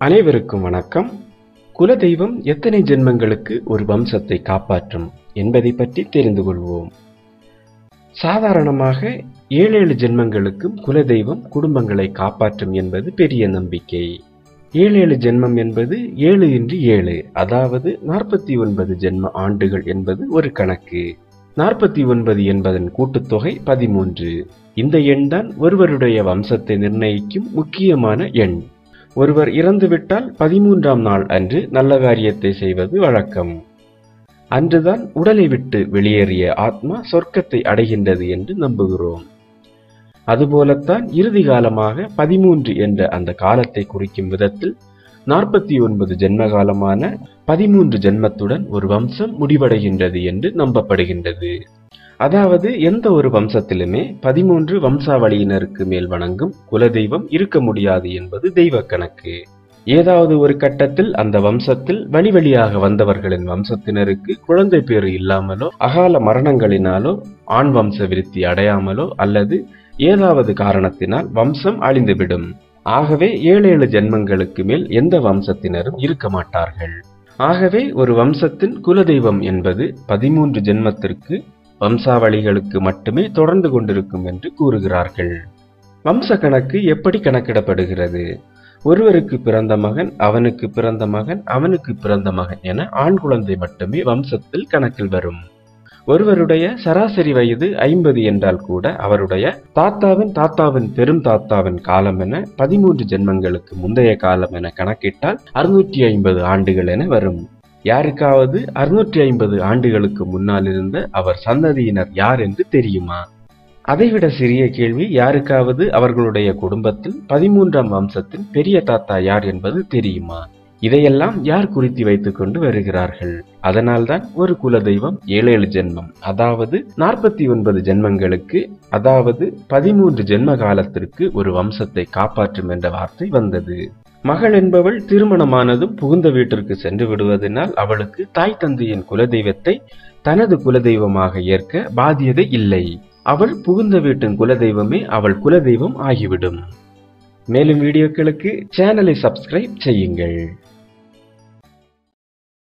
அனைவருக்கும் வணக்கம். குலதெய்வம் எத்தனை ஜென்மங்களுக்கு ஒரு வம்சத்தை காப்பாற்றும் என்பதை பற்றி தெரிந்து கொள்வோம். சாதாரணமாக ஏழேழு ஜென்மங்களுக்கும் குலதெய்வம் குடும்பங்களை காப்பாற்றும் என்பது பெரிய நம்பிக்கை. ஏழேழு ஜென்மம் என்பது ஏழு இன்று ஏழு அதாவது நாற்பத்தி ஒன்பது ஜென்ம ஆண்டுகள் என்பது ஒரு கணக்கு. நாற்பத்தி ஒன்பது என்பதன் கூட்டுத்தொகை பதிமூன்று. இந்த எண்தான் ஒருவருடைய வம்சத்தை நிர்ணயிக்கும் முக்கியமான எண். ஒருவர் இறந்துவிட்டால் பதிமூன்றாம் நாள் அன்று நல்ல காரியத்தை செய்வது வழக்கம். அன்றுதான் உடலை விட்டு வெளியேறிய ஆத்மா சொர்க்கத்தை அடைகின்றது என்று நம்புகிறோம். அதுபோலத்தான் இறுதி காலமாக பதிமூன்று என்ற அந்த காலத்தை குறிக்கும் விதத்தில் நாற்பத்தி ஒன்பது ஜென்ம காலமான பதிமூன்று ஜென்மத்துடன் ஒரு வம்சம் முடிவடைகின்றது என்று நம்பப்படுகின்றது. அதாவது எந்த ஒரு வம்சத்திலுமே பதிமூன்று வம்சாவளியினருக்கு மேல் வணங்கும் குலதெய்வம் இருக்க முடியாது என்பது தெய்வ கணக்கு. ஏதாவது ஒரு கட்டத்தில் அந்த வம்சத்தில் வழி வழியாக வந்தவர்களின் வம்சத்தினருக்கு குழந்தை பேறு இல்லாமலோ அகால மரணங்களினாலோ ஆண் வம்ச விருத்தி அடையாமலோ அல்லது ஏதாவது காரணத்தினால் வம்சம் அழிந்துவிடும். ஆகவே ஏழு ஏழு ஜென்மங்களுக்கு மேல் எந்த வம்சத்தினரும் இருக்க மாட்டார்கள். ஆகவே ஒரு வம்சத்தின் குலதெய்வம் என்பது பதிமூன்று ஜென்மத்திற்கு வம்சாவளிகளுக்கு மட்டுமே தொடர்ந்து கொண்டிருக்கும் என்று கூறுகிறார்கள். வம்ச கணக்கு எப்படி கணக்கிடப்படுகிறது? ஒருவருக்கு பிறந்த மகன் அவனுக்கு பிறந்த மகன் அவனுக்கு பிறந்த மகன் என ஆண் குழந்தை மட்டுமே வம்சத்தில் கணக்கில் வரும். ஒருவருடைய சராசரி வயது ஐம்பது என்றால் கூட அவருடைய தாத்தாவின் தாத்தாவின் பெரும் தாத்தாவின் காலம் என பதிமூன்று ஜென்மங்களுக்கு முந்தைய காலம் என கணக்கிட்டால் அறுநூற்றி ஐம்பது ஆண்டுகள் என வரும். யாருக்காவது அறுநூற்றி ஐம்பது ஆண்டுகளுக்கு முன்னால் இருந்த அவர் சந்ததியினர் யார் என்று தெரியுமா? அதைவிட சிறிய கேள்வி யாருக்காவது அவர்களுடைய குடும்பத்தில் பதிமூன்றாம் வம்சத்தில் பெரிய தாத்தா யார் என்பது தெரியுமா? இதையெல்லாம் யார் குறித்து வைத்துக் கொண்டு வருகிறார்கள்? அதனால்தான் ஒரு குலதெய்வம் ஏழேழு ஜென்மம் அதாவது நாற்பத்தி ஒன்பது ஜென்மங்களுக்கு அதாவது பதிமூன்று ஜென்ம காலத்திற்கு ஒரு வம்சத்தை காப்பாற்றும் என்ற வார்த்தை வந்தது. மகள் என்பவள் திருமணமானதும் புகுந்த வீட்டிற்கு சென்று விடுவதனால் அவளுக்கு தாய் தந்தையின் குலதெய்வத்தை தனது குலதெய்வமாக ஏற்க பாதியதை இல்லை. அவள் புகுந்த வீட்டின் குலதெய்வமே அவள் குலதெய்வம் ஆகிவிடும். மேலும் வீடியோக்களுக்கு சேனலை சப்ஸ்கிரைப் செய்யுங்கள்.